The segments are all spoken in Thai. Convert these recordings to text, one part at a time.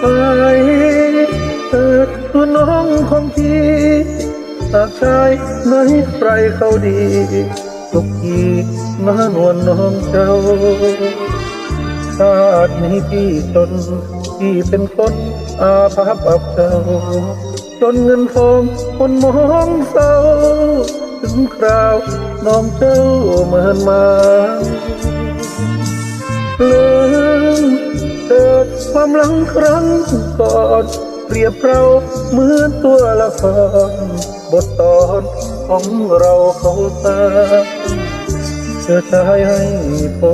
ไปเถิดตัวน้องของพี่หากชายไม่ใครเขาดีทุกทีมานวลน้องเจ้าชาตินี้พี่จนพี่เป็นคนอาภัพอับเจ้าจนเงินทองคนมองเศร้าถึงคราวน้องเจ้าเหมือนมาเลย ความหลังครั้งก่อนเปรียบเราเหมือนตัวละครบทตอนของเราเขาตาเธอชายให้พอ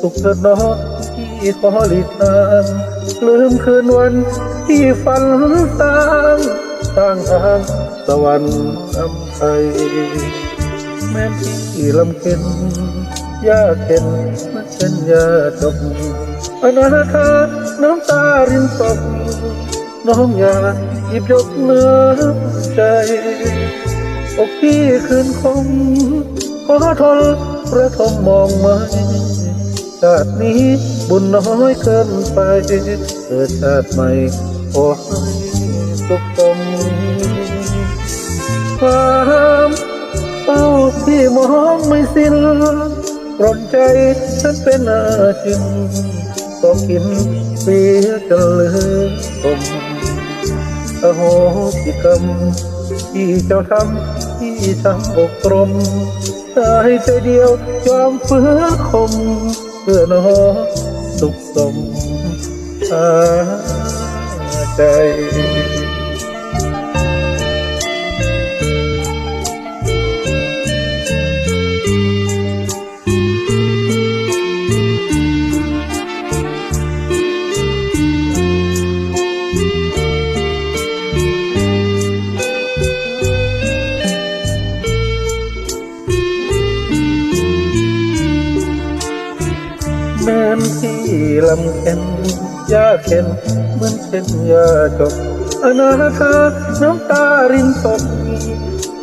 สุขเถิดเนาะที่ขอหลีกทางลืมคืนวันที่ฝันสร้างสร้างทางสวรรค์นำไทยแม้ที่ลำเค็น ยากเข็นมันเป็นยาจบอนาคาน้ำตารินตกน้องอยาหยิบยกเนื้อใจอกพี่คืนคงขอทนประทมมองไม่ชาตินี้บุญน้อยเกินไปเกิดชาติใหม่ขอให้สุขสมความเป้าที่มองไม่สิ้น กรนใจฉันเป็นอาจินต้องกินเสียจนเลือตมอโหสิกรรมที่เจ้าทำที่ช่างอกตรมตายใจเดียวยอมฝืนคมเพื่อนอสุขสมหาใจ ที่ลำเค็นยาเข็นเหมือนเช่นยาจบอนาคาน้ำตารินตก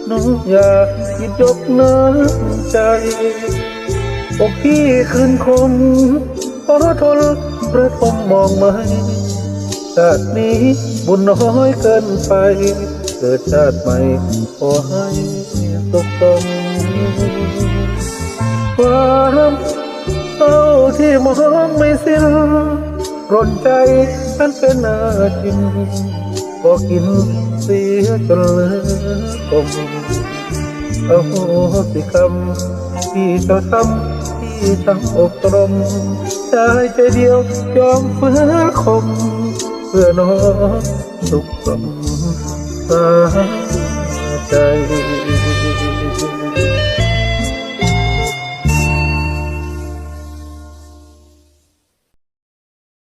น้องอยากหยิบยกน้ำใจอกพี่คืนคมขอทนประทมมองไหมชาตินี้บุญน้อยเกินไป เกิดชาติใหม่ขอให้สุขสมความ มองไม่สิ้นรนใจฉันเป็นอาจินก็กินเสียจนเลือกมเอาโหสิกรรมที่เจ้าทำที่ช่างอกตรมใจใจเดียวยอมเฝืนคม เพื่อน้อสุขสมสาใจ